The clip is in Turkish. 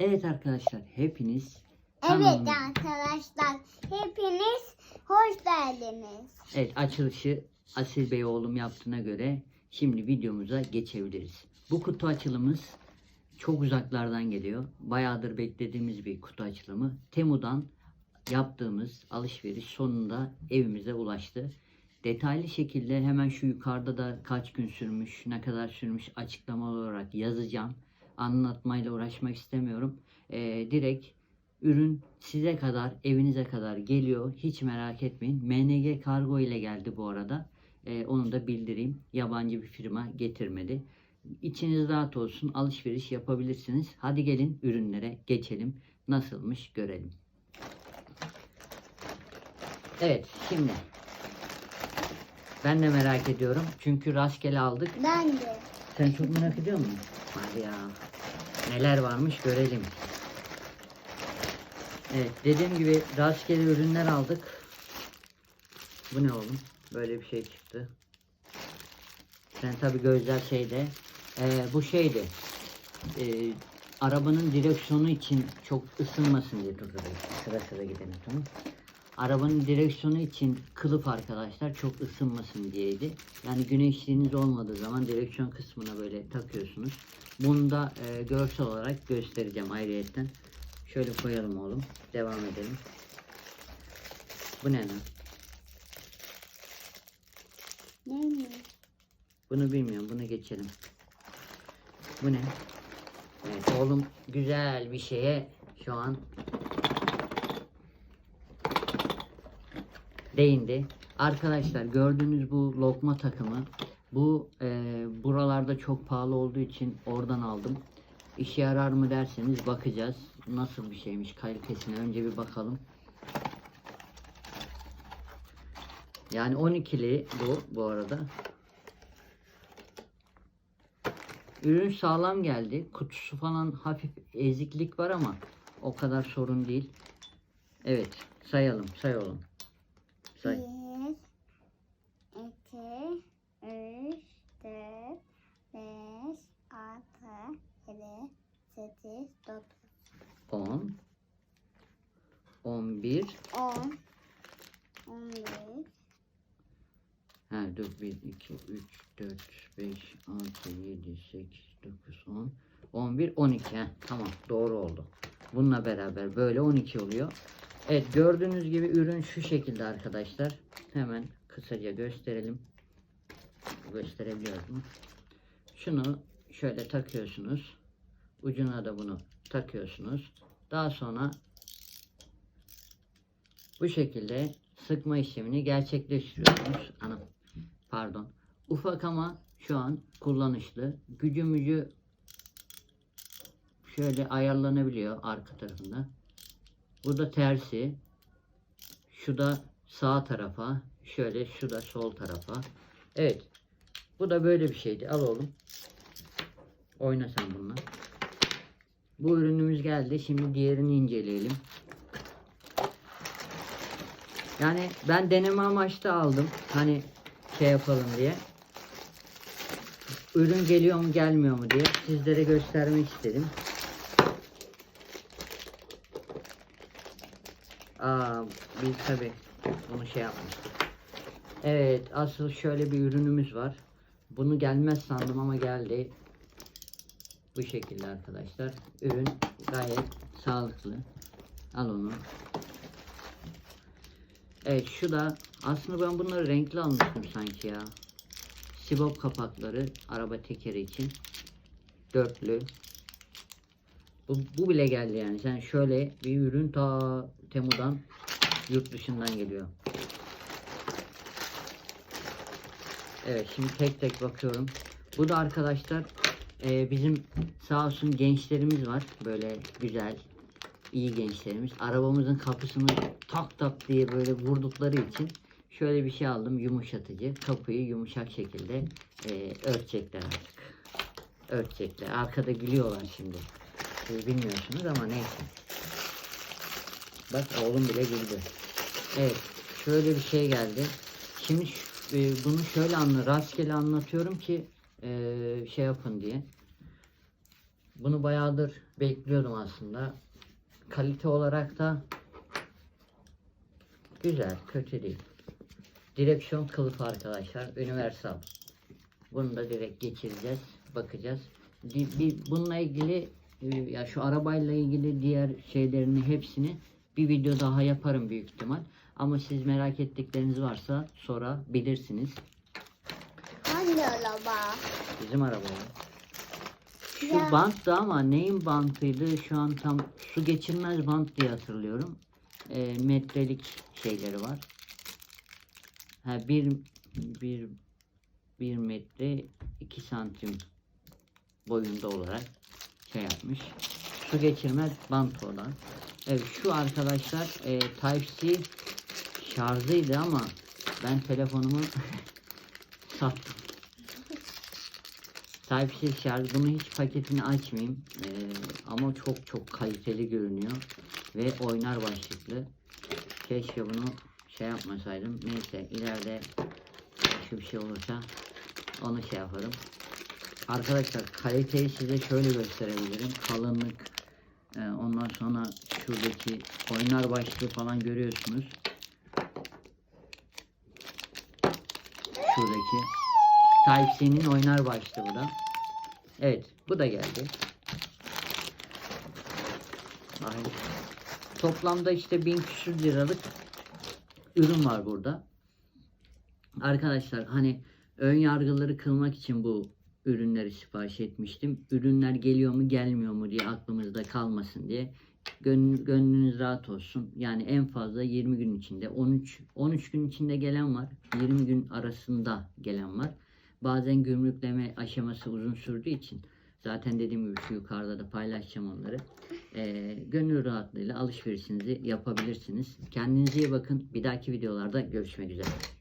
Evet arkadaşlar hepiniz Evet kanalımıza- arkadaşlar hepiniz hoş geldiniz. Evet açılışı Asil Bey oğlum yaptığına göre şimdi videomuza geçebiliriz. Bu kutu açılımız çok uzaklardan geliyor. Bayağıdır beklediğimiz bir kutu açılımı. Temu'dan yaptığımız alışveriş sonunda evimize ulaştı. Detaylı şekilde hemen şu yukarıda da kaç gün sürmüş, ne kadar sürmüş açıklamalı olarak yazacağım. Anlatmayla uğraşmak istemiyorum. Ee, direkt ürün size kadar, evinize kadar geliyor. Hiç merak etmeyin. MNG kargo ile geldi bu arada. Ee, onu da bildireyim. Yabancı bir firma getirmedi. İçiniz rahat olsun. Alışveriş yapabilirsiniz. Hadi gelin ürünlere geçelim. Nasılmış görelim. Evet şimdi ben de merak ediyorum. Çünkü rastgele aldık. Ben de. Sen çok merak ediyor musun? Hadi ya. Neler varmış görelim. Evet dediğim gibi rastgele ürünler aldık. Bu ne oğlum? Böyle bir şey çıktı. Sen tabi gözler şeyde. Ee, bu şeydi. Ee, arabanın direksiyonu için çok ısınmasın diye dur dur, dur. Sıra sıra gidelim tamam Arabanın direksiyonu için kılıf arkadaşlar çok ısınmasın diyeydi. Yani güneşliğiniz olmadığı zaman direksiyon kısmına böyle takıyorsunuz. Bunu da e, görsel olarak göstereceğim ayrıyetten. Şöyle koyalım oğlum. Devam edelim. Bu ne lan? Ne? Bunu bilmiyorum. Bunu geçelim. Bu ne? Evet oğlum güzel bir şeye şu an değindi. Arkadaşlar gördüğünüz bu lokma takımı bu e, buralarda çok pahalı olduğu için oradan aldım. İşe yarar mı derseniz bakacağız. Nasıl bir şeymiş kalitesine önce bir bakalım. Yani 12'li bu bu arada. Ürün sağlam geldi. Kutusu falan hafif eziklik var ama o kadar sorun değil. Evet sayalım sayalım. 11 on, on bir, Ha dur 1 2 3 4 5 6 7 8 9 10 11 12 ha tamam doğru oldu. Bununla beraber böyle 12 oluyor. Evet gördüğünüz gibi ürün şu şekilde arkadaşlar. Hemen kısaca gösterelim. Gösterebiliyoruz mu? Şunu şöyle takıyorsunuz. Ucuna da bunu takıyorsunuz. Daha sonra bu şekilde sıkma işlemini gerçekleştiriyorsunuz. Anam pardon. Ufak ama şu an kullanışlı. Gücümüzü şöyle ayarlanabiliyor arka tarafında. Bu da tersi. Şu da sağ tarafa. Şöyle şu da sol tarafa. Evet. Bu da böyle bir şeydi. Al oğlum. Oyna sen bununla. Bu ürünümüz geldi. Şimdi diğerini inceleyelim. Yani ben deneme amaçlı aldım. Hani şey yapalım diye. Ürün geliyor mu gelmiyor mu diye sizlere göstermek istedim. Aa, biz tabi bunu şey yapmıştık. Evet asıl şöyle bir ürünümüz var. Bunu gelmez sandım ama geldi. Bu şekilde arkadaşlar. Ürün gayet sağlıklı. Al onu. Evet şu da aslında ben bunları renkli almıştım sanki ya. Sibop kapakları araba tekeri için. Dörtlü. Bu, bu bile geldi yani. Sen şöyle bir ürün ta Temu'dan yurt dışından geliyor. Evet şimdi tek tek bakıyorum. Bu da arkadaşlar e, bizim sağ olsun gençlerimiz var. Böyle güzel iyi gençlerimiz. Arabamızın kapısını tak tak diye böyle vurdukları için şöyle bir şey aldım yumuşatıcı. Kapıyı yumuşak şekilde e, örtecekler artık. Örtecekler. Arkada gülüyorlar şimdi. Siz bilmiyorsunuz ama neyse. Bak oğlum bile güldü. Evet. Şöyle bir şey geldi. Şimdi e, bunu şöyle anla, rastgele anlatıyorum ki e, şey yapın diye. Bunu bayağıdır bekliyordum aslında. Kalite olarak da güzel, kötü değil. Direksiyon kılıfı arkadaşlar. Universal. Bunu da direkt geçireceğiz. Bakacağız. Bir, bununla ilgili e, ya şu arabayla ilgili diğer şeylerini hepsini bir video daha yaparım büyük ihtimal. Ama siz merak ettikleriniz varsa sorabilirsiniz. Hangi araba? Bizim araba. Şu banttı ama neyin bantıydı? Şu an tam su geçirmez bant diye hatırlıyorum. E, metrelik şeyleri var. Ha, bir, bir, bir metre iki santim boyunda olarak şey yapmış. Su geçirmez bant olan. Evet şu arkadaşlar e, Type-C şarjıydı ama ben telefonumu sattım. Type-C şarj. Bunu hiç paketini açmayayım. Ee, ama çok çok kaliteli görünüyor. Ve oynar başlıklı. Keşke bunu şey yapmasaydım. Neyse ileride başka bir şey olursa onu şey yaparım. Arkadaşlar kaliteyi size şöyle gösterebilirim. Kalınlık. e, ondan sonra şuradaki oynar başlığı falan görüyorsunuz. Şuradaki. Type-C'nin oynar başlığı bu da. Evet, bu da geldi. Bakın. Toplamda işte bin küsür liralık ürün var burada. Arkadaşlar hani ön yargıları kılmak için bu ürünleri sipariş etmiştim. Ürünler geliyor mu gelmiyor mu diye aklımızda kalmasın diye. Gön- gönlünüz rahat olsun. Yani en fazla 20 gün içinde 13 13 gün içinde gelen var. 20 gün arasında gelen var. Bazen gümrükleme aşaması uzun sürdüğü için zaten dediğim gibi şu yukarıda da paylaşacağım onları. Ee, gönül rahatlığıyla alışverişinizi yapabilirsiniz. Kendinize iyi bakın. Bir dahaki videolarda görüşmek üzere.